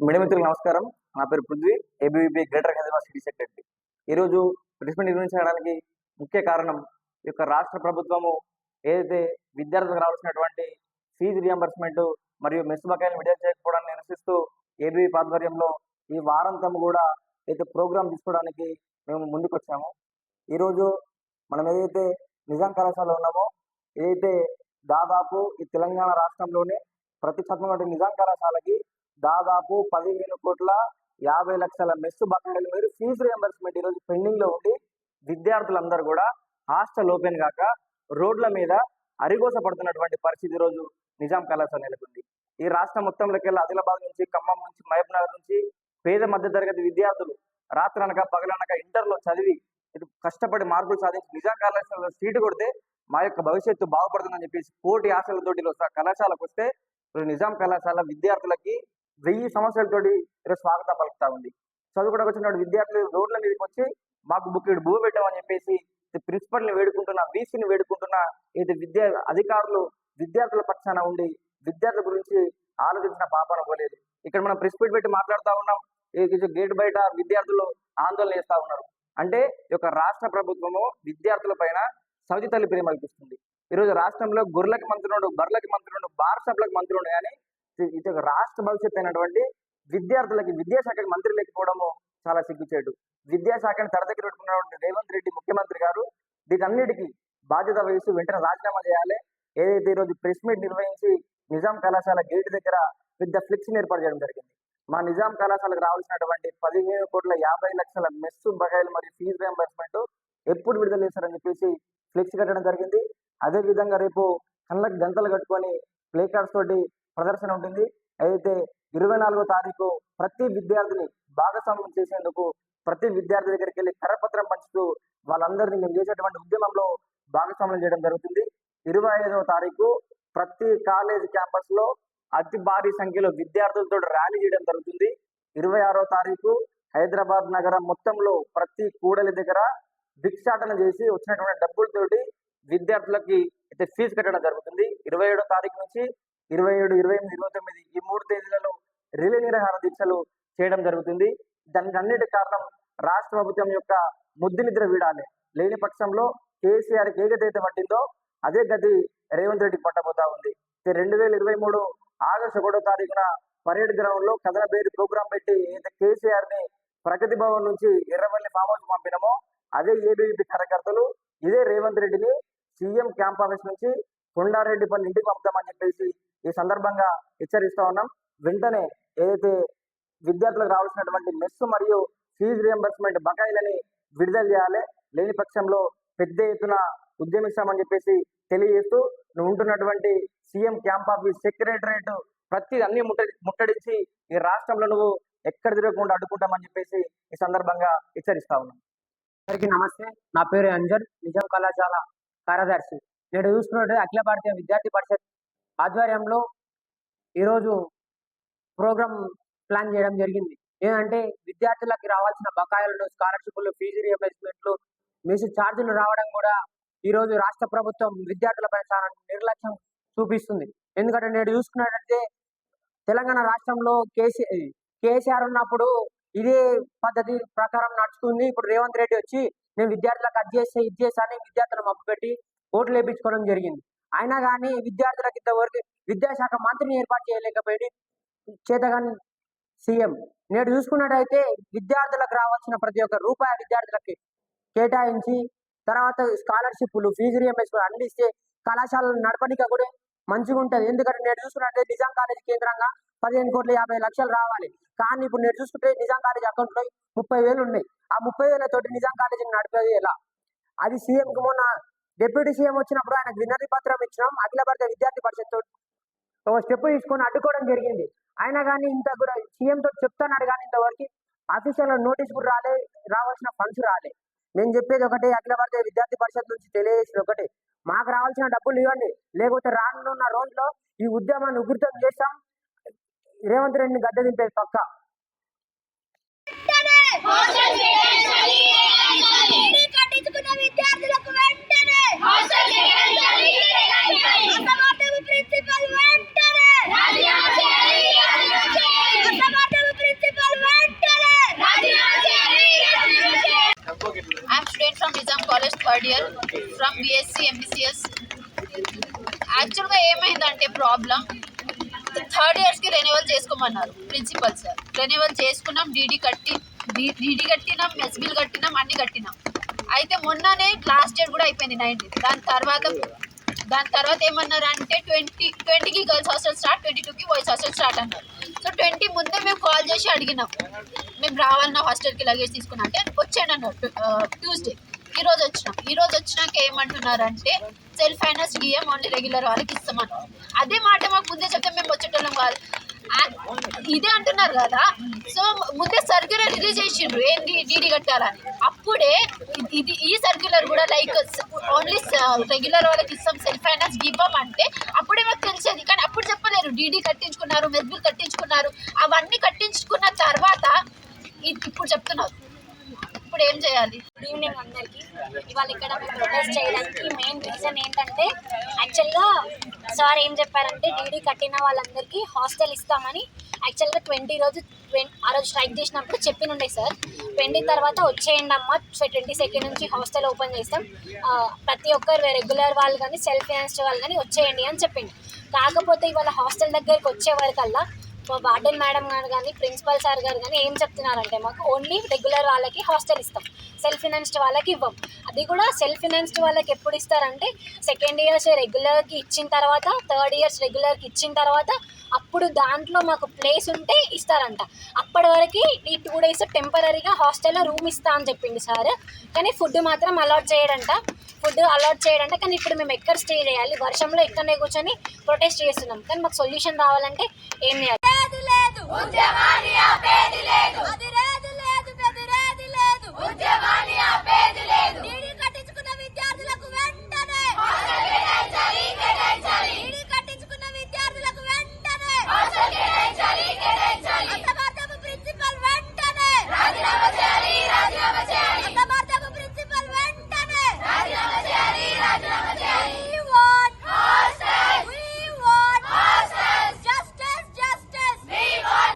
Media నమస్కారం. నా పేరు Prithvi. ABVP greater Hyderabad city secretary ఈరోజు ప్రిన్సిపల్ నిర్వహించడానికి ముఖ్య కారణం ఈ యొక్క రాష్ట్ర ప్రభుత్వము ఏదైతే విద్యార్థులకు రావాల్సినటువంటి ఫీజు రియంబర్స్మెంట్ మరియు మెస్ బకాయిలు విడుదల చేయకపోవడాన్ని నిరసిస్తూ ఏబీవీ ఆధ్వర్యంలో ఈ వారాంతం కూడా అయితే ప్రోగ్రామ్ తీసుకోవడానికి మేము ముందుకు వచ్చాము ఈరోజు మనం ఏదైతే నిజాం కళాశాలలో ఉన్నామో ఏదైతే దాదాపు ఈ తెలంగాణ రాష్ట్రంలోనే ప్రతిష్టాత్మక నిజాం కళాశాలకి దాదాపు పదిహేను కోట్ల యాభై లక్షల మెస్ బకాయిల మీరు ఫీజు రియంబర్స్మెంట్ ఈరోజు పెండింగ్లో ఉండి విద్యార్థులందరూ కూడా హాస్టల్ ఓపెన్ కాక రోడ్ల మీద అరిగోస పడుతున్నటువంటి పరిస్థితి ఈరోజు నిజాం కళాశాల నెలకొంది. ఈ రాష్ట్రం మొత్తంలోకి ఆదిలాబాద్ నుంచి ఖమ్మం నుంచి మహబూబ్ నగర్ నుంచి పేద మధ్య తరగతి విద్యార్థులు రాత్రనక పగలనక ఇంటర్లో చదివి ఇటు కష్టపడి మార్కులు సాధించి నిజాం కళాశాలలో సీటు కొడితే మా యొక్క భవిష్యత్తు బాగుపడుతుందని చెప్పేసి కోటి ఆశలతోటి కళాశాలకు వస్తే నిజాం కళాశాల విద్యార్థులకి వెయ్యి సంవత్సరాలతోటి ఈరోజు స్వాగతం పలుకుతా ఉంది. చదువుకోవడానికి వచ్చినటువంటి విద్యార్థులు రోడ్ల మీదకి వచ్చి మాకు బుక్ ఇటు భూ పెట్టామని చెప్పేసి ప్రిన్సిపల్ని వేడుకుంటున్నా వీసీని వేడుకుంటున్నా ఇది విద్యా అధికారులు విద్యార్థుల పక్షాన ఉండి విద్యార్థుల గురించి ఆలోచించిన పాపన పోలేదు. ఇక్కడ మనం ప్రిన్సిపల్ పెట్టి మాట్లాడుతూ ఉన్నాం. గేట్ బయట విద్యార్థులు ఆందోళన చేస్తా ఉన్నారు. అంటే ఈ యొక్క రాష్ట్ర ప్రభుత్వము విద్యార్థుల పైన సవితి తల్లి ప్రేమ కల్పిస్తుంది ఈరోజు రాష్ట్రంలో గొర్రెలకి మంత్రులు బర్రెలకి మంత్రులు బార్ సభలకు మంత్రులు కానీ ఇది ఒక రాష్ట్ర భవిష్యత్తు అయినటువంటి విద్యార్థులకి విద్యాశాఖకి మంత్రి లేకపోవడము చాలా సిగ్గుచేటు. విద్యాశాఖని తన దగ్గర పెట్టుకున్నటువంటి రేవంత్ రెడ్డి ముఖ్యమంత్రి గారు వీటన్నిటికీ బాధ్యత వహిస్తూ వెంటనే రాజీనామా చేయాలి. ఏదైతే ఈరోజు ప్రెస్ మీట్ నిర్వహించి నిజాం కళాశాల గేట్ దగ్గర పెద్ద ఫ్లెక్సీని ఏర్పాటు చేయడం జరిగింది. మా నిజాం కళాశాలకు రావాల్సినటువంటి పదిహేను కోట్ల యాభై లక్షల మెస్సు బకాయిలు మరియు ఫీజు రియంబర్స్మెంట్ ఎప్పుడు విడుదల చేస్తారని చెప్పేసి ఫ్లెక్స్ కట్టడం జరిగింది. అదే విధంగా రేపు కళ్ళకు గంతలు కట్టుకొని ప్లే కార్డ్స్ తోటి ప్రదర్శన ఉంటుంది. అయితే ఇరవై నాలుగో తారీఖు ప్రతి విద్యార్థిని భాగస్వామ్యం చేసేందుకు ప్రతి విద్యార్థి దగ్గరికి వెళ్ళి కరపత్రం పంచుతూ వాళ్ళందరినీ మేము చేసేటువంటి ఉద్యమంలో భాగస్వామ్యం చేయడం జరుగుతుంది. ఇరవై ఐదవ తారీఖు ప్రతి కాలేజ్ క్యాంపస్లో అతి భారీ సంఖ్యలో విద్యార్థులతో ర్యాలీ చేయడం జరుగుతుంది. ఇరవై ఆరో తారీఖు హైదరాబాద్ నగరం మొత్తంలో ప్రతి కూడలి దగ్గర భిక్షాటన చేసి వచ్చినటువంటి డబ్బులతోటి విద్యార్థులకి అయితే ఫీజు కట్టడం జరుగుతుంది. ఇరవై ఏడో తారీఖు నుంచి ఇరవై ఏడు ఇరవై ఎనిమిది ఇరవై తొమ్మిది ఈ మూడు తేదీలలో రిలే నిరాహార దీక్షలు చేయడం జరుగుతుంది. దానికి అన్నిటి కారణం రాష్ట్ర ప్రభుత్వం యొక్క ముద్దు నిద్ర వీడాలి. లేని పక్షంలో కేసీఆర్ ఏ గతి అయితే పట్టిందో అదే గతి రేవంత్ రెడ్డికి పట్టబోతా ఉంది. రెండు వేల ఇరవై మూడు ఆగస్టు ఒకటో తారీఖున పరేడ్ గ్రౌండ్లో కథన పేరు ప్రోగ్రాం పెట్టి కేసీఆర్ని ప్రగతి భవన్ నుంచి ఎర్రవల్లి ఫామ్ హౌస్ పంపినమో అదే ఏబీవీపీ కార్యకర్తలు ఇదే రేవంత్ రెడ్డిని సీఎం క్యాంప్ ఆఫీస్ నుంచి కొండారెడ్డిపల్లి ఇంటికి పంపుతామని చెప్పేసి ఈ సందర్భంగా హెచ్చరిస్తా ఉన్నాం. వెంటనే ఏదైతే విద్యార్థులకు రావాల్సినటువంటి మెస్ మరియు ఫీజు రియంబర్స్మెంట్ బకాయిలని విడుదల చేయాలి. లేని పక్షంలో పెద్ద ఎత్తున ఉద్యమిస్తామని చెప్పేసి తెలియజేస్తూ నువ్వు ఉంటున్నటువంటి సీఎం క్యాంప్ ఆఫీస్ సెక్రటరేట్ ప్రతి అన్ని ముట్టడి ముట్టడించి ఈ రాష్ట్రంలో నువ్వు ఎక్కడ తిరగకుండా అడ్డుకుంటామని చెప్పేసి ఈ సందర్భంగా హెచ్చరిస్తా ఉన్నాం. అందరికీ నమస్తే. నా పేరు అంజన్. నిజాం కళాశాల కార్యదర్శి. నేడు చూసుకున్నట్టు అఖిల భారతీయ విద్యార్థి పరిషత్ ఆధ్వర్యంలో ఈరోజు ప్రోగ్రామ్ ప్లాన్ చేయడం జరిగింది. ఏంటంటే విద్యార్థులకి రావాల్సిన బకాయిలు స్కాలర్షిప్లు ఫీజు రియంబర్స్మెంట్లు మిస్ ఛార్జీలు రావడం కూడా ఈరోజు రాష్ట్ర ప్రభుత్వం విద్యార్థులపై చాలా నిర్లక్ష్యం చూపిస్తుంది. ఎందుకంటే నేడు చూసుకున్నట్లయితే తెలంగాణ రాష్ట్రంలో కేసీ కేసీఆర్ ఉన్నప్పుడు ఇదే పద్ధతి ప్రకారం నడుచుకుంది. ఇప్పుడు రేవంత్ రెడ్డి వచ్చి నేను విద్యార్థులకు అది చేస్తే ఇది చేస్తా విద్యార్థులు మబ్బు పెట్టి ఓట్లు వేయించుకోవడం జరిగింది. అయినా కానీ విద్యార్థులకు ఇంతవరకు విద్యాశాఖ మంత్రిని ఏర్పాటు చేయలేకపోయి చేతగాని సీఎం. నేడు చూసుకున్నట్టయితే విద్యార్థులకు రావాల్సిన ప్రతి ఒక్క రూపాయి విద్యార్థులకి కేటాయించి తర్వాత స్కాలర్షిప్లు ఫీజు రియంబర్స్మెంట్ అందిస్తే కళాశాలలు నడపనిక కూడా మంచిగా ఉంటుంది ఎందుకంటే నేను చూసుకున్నట్టే నిజాం కాలేజ్ కేంద్రంగా పదిహేను కోట్ల యాభై లక్షలు రావాలి. కానీ ఇప్పుడు నేను చూసుకుంటే నిజాం కాలేజ్ అకౌంట్లో ముప్పై వేలు ఉన్నాయి. ఆ ముప్పై వేలతోటి నిజాం కాలేజీని నడిపేది ఎలా? అది సీఎం కి మొన్న డిప్యూటీ సీఎం వచ్చినప్పుడు ఆయన వినతి పత్రం ఇచ్చినాం. అఖిల భారత విద్యార్థి పరిషత్ ఒక స్టెప్ తీసుకొని అడ్డుకోవడం జరిగింది. అయినా కానీ ఇంత కూడా సీఎం తోటి చెప్తున్నాడు కానీ ఇంతవరకు ఆఫీషియల్ నోటీస్ కూడా రాలే రావాల్సిన ఫండ్స్ రాలే. నేను చెప్పేది ఒకటే అఖిల భారత విద్యార్థి పరిషత్ నుంచి తెలియజేసింది ఒకటే. మాకు రావాల్సిన డబ్బులు ఇవ్వండి. లేకపోతే రానున్న రోజుల్లో ఈ ఉద్యమాన్ని ఉగ్రతం చేస్తాం. రేవంత్ రెడ్డిని గద్దె దింపేది పక్క హాస్టల్ చేయించాలి ఐడీ కట్టించుకున్న విద్యార్థులకు వెంటనే హాస్టల్ చేయించాలి అసమాటపు ప్రిన్సిపల్ వెంటనే రాజీనామా చేయాలి అసమాటపు third year from BSc MBCS. యాక్చువల్గా ఏమైందంటే ప్రాబ్లం థర్డ్ ఇయర్స్కి రెన్యువల్ చేసుకోమన్నారు ప్రిన్సిపల్ సార్. రెన్యువల్ చేసుకున్నాం డీడీ కట్టి డీడీ కట్టినాం మెస్ బిల్ కట్టినాం అన్ని కట్టినాం. అయితే మొన్ననే లాస్ట్ డేట్ కూడా అయిపోయింది నైన్టీ దాని తర్వాత దాని తర్వాత ఏమన్నారు అంటే ట్వంటీ ట్వంటీకి గర్ల్స్ హాస్టల్ స్టార్ట్ ట్వంటీ టూకి బాయ్స్ హాస్టల్ స్టార్ట్ అన్నారు. సో ట్వంటీ ముందే మేము కాల్ చేసి అడిగినాం. మేము రావాలన్నా హాస్టల్కి లగేజ్ తీసుకున్నా అంటే వచ్చాను అన్నారు ట్యూస్డే uh, ఈ రోజు వచ్చినాం. ఈ రోజు వచ్చినాక ఏమంటున్నారంటే self finance DM only regular వాళ్ళకి ఇస్తామని. అదే మాట మాకు ముందే చెప్తే మేము వచ్చేటోళ్ళం కాదు. ఇదే అంటున్నారు కదా. సో ముందే సర్క్యులర్ రిలీజ్ చేసిండ్రు. ఏంది డీడీ కట్టాలని. అప్పుడే ఇది ఈ సర్క్యులర్ కూడా లైక్ ఓన్లీ రెగ్యులర్ వాళ్ళకి ఇస్తాం సెల్ఫ్ ఫైనాన్స్ గివ్వం అంటే అప్పుడే మాకు తెలిసేది. కానీ అప్పుడు చెప్పలేరు. డీడీ కట్టించుకున్నారు మెస్బిల్ కట్టించుకున్నారు. అవన్నీ కట్టించుకున్న తర్వాత ఇప్పుడు చెప్తున్నారు. ఇప్పుడు ఏం చేయాలి? గుడ్ ఈవినింగ్ అందరికీ. ఇవాళ ఇక్కడ మేము ప్రొటెస్ట్ చేయడానికి మెయిన్ రీజన్ ఏంటంటే యాక్చువల్గా సార్ ఏం చెప్పారంటే డీడీ కట్టిన వాళ్ళందరికీ హాస్టల్ ఇస్తామని యాక్చువల్గా ట్వంటీ రోజు ఆ రోజు స్ట్రైక్ చేసినప్పుడు చెప్పినుండే సార్ ట్వంటీ తర్వాత వచ్చేయండి అమ్మ. ట్వంటీ సెకండ్ నుంచి హాస్టల్ ఓపెన్ చేస్తాం. ప్రతి ఒక్కరు రెగ్యులర్ వాళ్ళు కానీ సెల్ఫ్ ఫైనాన్స్డ్ వాళ్ళు కానీ వచ్చేయండి అని చెప్పింది కాకపోతే ఇవాళ హాస్టల్ దగ్గరికి వచ్చే వరకల్లా మా వార్డెన్ మేడం గారు కానీ ప్రిన్సిపల్ సార్ గారు కానీ ఏం చెప్తున్నారంటే మాకు ఓన్లీ రెగ్యులర్ వాళ్ళకి హాస్టల్ ఇస్తాం. సెల్ఫ్ ఫినాన్స్డ్ వాళ్ళకి ఇవ్వం. అది కూడా సెల్ఫ్ ఫినాన్స్డ్ వాళ్ళకి ఎప్పుడు ఇస్తారంటే సెకండ్ ఇయర్స్ రెగ్యులర్కి ఇచ్చిన తర్వాత థర్డ్ ఇయర్స్ రెగ్యులర్కి ఇచ్చిన తర్వాత అప్పుడు దాంట్లో మాకు ప్లేస్ ఉంటే ఇస్తారంట. అప్పటి వరకు ఈ టూ డేస్ టెంపరీగా హాస్టల్లో రూమ్ ఇస్తా అని చెప్పింది సార్. కానీ ఫుడ్ మాత్రం అలాట్ చేయడంట. ఫుడ్ అలాట్ చేయడంట. కానీ ఇప్పుడు మేము ఎక్కడ స్టే చేయాలి? వర్షంలో ఇక్కడనే కూర్చొని ప్రొటెస్ట్ చేస్తున్నాం. కానీ మాకు సొల్యూషన్ రావాలంటే ఏం చేయాలి? O Maria vem!